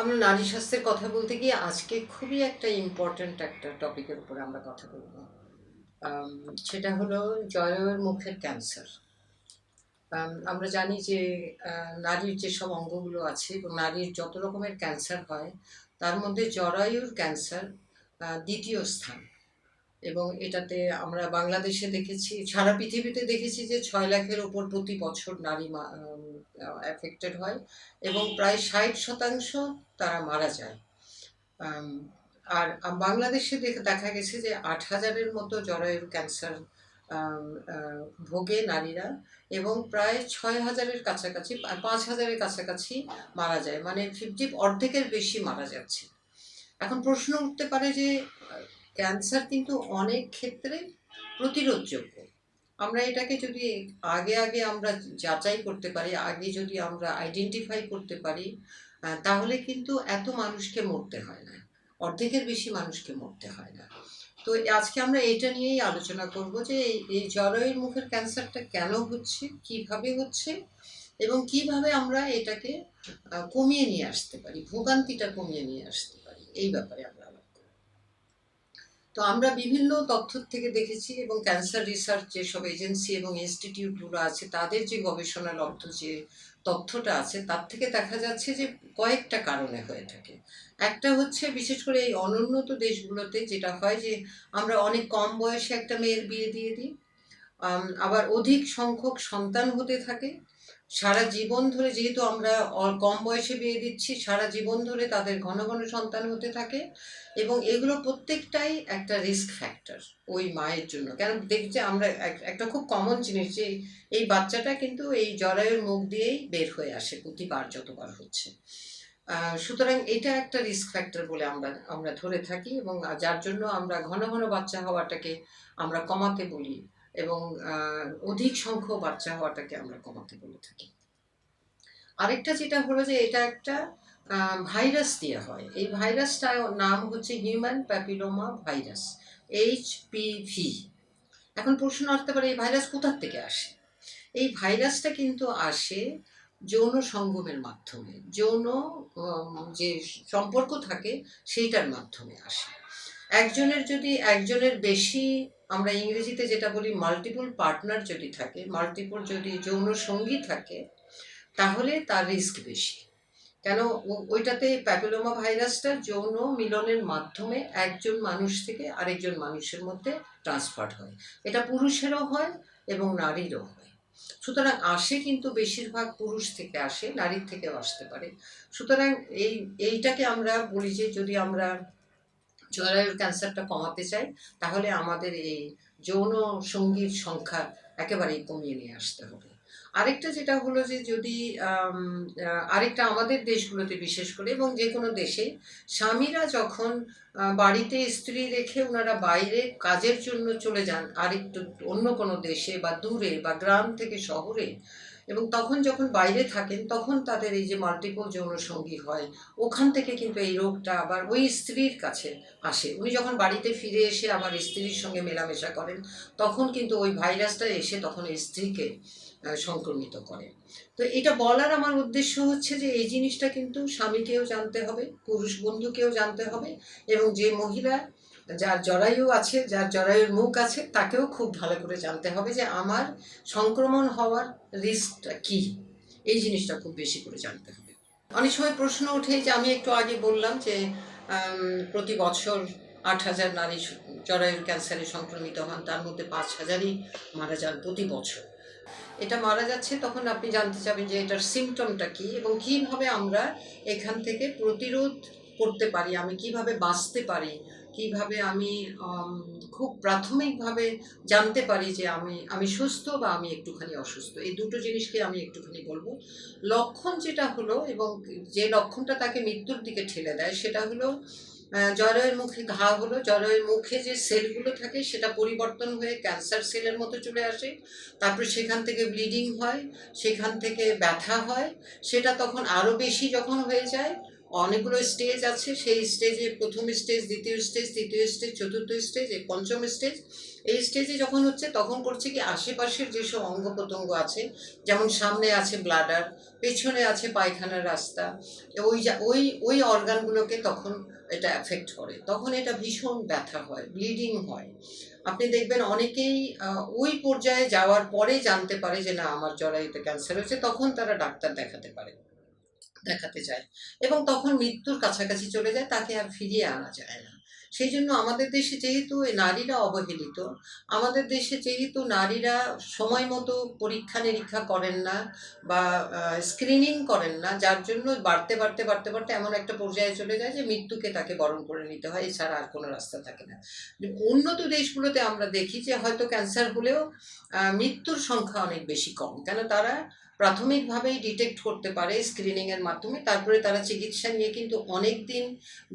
আমরা নারী স্বাস্থ্যের কথা বলতে গিয়ে আজকে খুবই একটা ইম্পর্ট্যান্ট একটা টপিকের উপরে আমরা কথা বলব। সেটা হলো জয়ের মুখের ক্যান্সার আমরা জানি যে নারীর যেসব অঙ্গগুলো আছে, এবং নারীর যত রকমের ক্যান্সার হয়, তার মধ্যে জরায়ুর ক্যান্সার দ্বিতীয় স্থান। এবং এটাতে আমরা বাংলাদেশে দেখেছি, সারা পৃথিবীতে দেখেছি যে ছয় লাখের উপর প্রতি বছর নারী অ্যাফেক্টেড হয় এবং প্রায় ষাট শতাংশ তারা মারা যায়। আর বাংলাদেশে দেখা গেছে যে আট হাজারের মতো জরায়ুর ক্যান্সার ভোগে নারীরা এবং প্রায় ছয় হাজারের কাছাকাছি পাঁচ হাজারের কাছাকাছি মারা যায় মানে ফিফটি অর্ধেকের বেশি মারা যাচ্ছে। এখন প্রশ্ন উঠতে পারে যে ক্যান্সার কিন্তু অনেক ক্ষেত্রে প্রতিরোধযোগ্য। আমরা এটাকে যদি আগে আগে আমরা যাচাই করতে পারি, আগে যদি আমরা আইডেন্টিফাই করতে পারি তাহলে কিন্তু এত মানুষকে মরতে হয় না। অর্ধেকের বেশি মানুষকে মরতে হয় না। তো আজকে আমরা এটা নিয়েই আলোচনা করব যে এই- জরায়ুর মুখের ক্যান্সারটা কেন হচ্ছে, কীভাবে হচ্ছে, এবং কীভাবে আমরা এটাকে কমিয়ে নিয়ে আসতে পারি, ভোগান্তিটা কমিয়ে নিয়ে আসতে পারি, এই ব্যাপারে আমরা তো আমরা বিভিন্ন তথ্য থেকে দেখেছি এবং ক্যান্সার রিসার্চ যেসব এজেন্সি এবং ইনস্টিটিউটগুলো আছে, তাদের যে গবেষণা লব্ধ যে তথ্যটা আছে, তার থেকে দেখা যাচ্ছে যে কয়েকটা কারণে হয়ে থাকে। একটা হচ্ছে বিশেষ করে এই অনুন্নত দেশগুলোতে যেটা হয় যে আমরা অনেক কম বয়সে একটা মেয়ের বিয়ে দিয়ে দিই আবার অধিক সংখ্যক সন্তান হতে থাকে সারা জীবন ধরে যেহেতু আমরা কম বয়সে বিয়ে দিচ্ছি, সারা জীবন ধরে তাদের ঘন ঘন সন্তান হতে থাকে এবং এগুলো প্রত্যেকটাই একটা রিস্ক ফ্যাক্টর ওই মায়ের জন্য। কেন দেখছে আমরা একটা খুব কমন জিনিস যে এই বাচ্চাটা কিন্তু এই জরায়ুর মুখ দিয়েই বের হয়ে আসে প্রতিবার যতবার হচ্ছে। সুতরাং এটা একটা রিস্ক ফ্যাক্টর বলে আমরা আমরা ধরে থাকি এবং যার জন্য আমরা ঘন ঘন বাচ্চা হওয়াটাকে আমরা কমাতে বলি। এবং অধিক সংখ্যক বাচ্চা হওয়াটাকে আমরা কমাতে বলে থাকি। আরেকটা যেটা হলো যে এটা একটা ভাইরাস দিয়ে হয়। এই ভাইরাসটার নাম হচ্ছে human papilloma virus, H P V এখন প্রশ্ন আসতে পারে, এই ভাইরাস কোথার থেকে আসে? এই ভাইরাসটা কিন্তু আসে যৌন সঙ্গমের মাধ্যমে। যৌন যে সম্পর্ক থাকে সেইটার মাধ্যমে আসে। একজনের যদি, একজনের বেশি, আমরা ইংরেজিতে যেটা বলি মাল্টিপল পার্টনার যদি থাকে মাল্টিপল যদি যৌন সঙ্গী থাকে, তাহলে তার রিস্ক বেশি। কেন? ওইটাতে প্যাপিলোমা ভাইরাসটা যৌন মিলনের মাধ্যমে একজন মানুষ থেকে আরেকজন মানুষের মধ্যে ট্রান্সফার হয়। এটা পুরুষেরও হয় এবং নারীরও হয়। সুতরাং আসে কিন্তু বেশিরভাগ পুরুষ থেকে আসে, নারীর থেকেও আসতে পারে। সুতরাং এই, এইটাকে আমরা বলি যে যদি আমরা জরায়ুর ক্যান্সারটা কমাতে চাই, তাহলে আমাদের এই যৌন সঙ্গীর সংখ্যা একেবারেই কমিয়ে নিয়ে আসতে হবে। আরেকটা যেটা হলো যে যদি আরেকটা আমাদের দেশগুলোতে বিশেষ করে এবং যে কোনো দেশে স্বামীরা যখন বাড়িতে স্ত্রী রেখে ওনারা বাইরে কাজের জন্য চলে যান, আরেকটু অন্য কোনো দেশে বা দূরে বা গ্রাম থেকে শহরে এবং তখন যখন বাইরে থাকেন, তখন তাদের এই যে মাল্টিপল যৌন সঙ্গী হয়, ওখান থেকে কিন্তু এই রোগটা আবার ওই স্ত্রীর কাছে আসে। উনি যখন বাড়িতে ফিরে এসে আবার স্ত্রীর সঙ্গে মেলামেশা করেন, তখন কিন্তু ওই ভাইরাসটা এসে তখন স্ত্রীকে সংক্রমিত করে। তো এটা বলার আমার উদ্দেশ্য হচ্ছে যে এই জিনিসটা কিন্তু স্বামীকেও জানতে হবে, পুরুষ বন্ধুকেও জানতে হবে এবং যে মহিলা যার জরায়ু আছে, যার জরায়ুর মুখ আছে, তাকেও খুব ভালো করে জানতে হবে যে আমার সংক্রমণ হওয়ার রিস্কটা কি। এই জিনিসটা খুব বেশি করে জানতে হবে। অনেক সময় প্রশ্ন ওঠে যে আমি একটু আগে বললাম যে প্রতি বছর আট হাজার নারী জরায়ুর ক্যান্সারে সংক্রমিত হন, তার মধ্যে পাঁচ হাজারই মারা যান প্রতি বছর। এটা মারা যাচ্ছে তখন আপনি জানতে চাবেন যে এটার সিমটমটা কি এবং কীভাবে আমরা এখান থেকে প্রতিরোধ করতে পারি, আমি কীভাবে বাঁচতে পারি কীভাবে আমি খুব প্রাথমিকভাবে জানতে পারি যে আমি আমি সুস্থ বা আমি একটুখানি অসুস্থ। এই দুটো জিনিসকে আমি একটুখানি বলব। লক্ষণ যেটা হলো এবং যে লক্ষণটা তাকে মৃত্যুর দিকে ঠেলে দেয় সেটা হলো জরায়ুর মুখে ঘা হলো, জরায়ুর মুখে যে সেলগুলো থাকে সেটা পরিবর্তন হয়ে ক্যান্সার সেলের মতো চলে আসে। তারপরে সেখান থেকে ব্লিডিং হয়, সেখান থেকে ব্যথা হয়, সেটা তখন আরও বেশি যখন হয়ে যায় অনেকগুলো স্টেজ আছে, সেই স্টেজে প্রথম স্টেজ দ্বিতীয় স্টেজ তৃতীয় স্টেজ চতুর্থ স্টেজ পঞ্চম স্টেজ এই স্টেজে যখন হচ্ছে তখন করছে কি আশেপাশের যেসব অঙ্গ প্রত্যঙ্গ আছে, যেমন সামনে আছে ব্লাডার পেছনে আছে পায়খানার রাস্তা, ওই ওই ওই অর্গানগুলোকে তখন এটা অ্যাফেক্ট করে। তখন এটা ভীষণ ব্যথা হয় ব্লিডিং হয়। আপনি দেখবেন অনেকেই ওই পর্যায়ে যাওয়ার পরে জানতে পারে যে না, আমার জরায়ুতে ক্যান্সার হয়েছে, তখন তারা ডাক্তার দেখাতে পারে। দেখাতে যায় এবং তখন মৃত্যুর কাছাকাছি চলে যায়, তাকে আর ফিরিয়ে আনা যায় না। সেই জন্য আমাদের দেশে যেহেতু নারীরা অবহেলিত, আমাদের দেশে যেহেতু নারীরা সময় মতো পরীক্ষা নিরীক্ষা করেন না বা স্ক্রিনিং করেন না, যার জন্য বাড়তে বাড়তে বাড়তে বাড়তে এমন একটা পর্যায়ে চলে যায় যে মৃত্যুকে তাকে বরণ করে নিতে হয়, এছাড়া আর কোনো রাস্তা থাকে না। উন্নত দেশগুলোতে আমরা দেখি যে হয়তো ক্যান্সার হলেও মৃত্যুর সংখ্যা অনেক বেশি কম, কেন তারা প্রাথমিকভাবেই ডিটেক্ট করতে পারে স্ক্রিনিংয়ের মাধ্যমে, তারপরে তারা চিকিৎসা নিয়ে কিন্তু অনেক দিন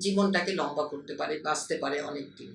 জীবনটাকে লম্বা করতে পারে, বাঁচতে পারে অনেক দিন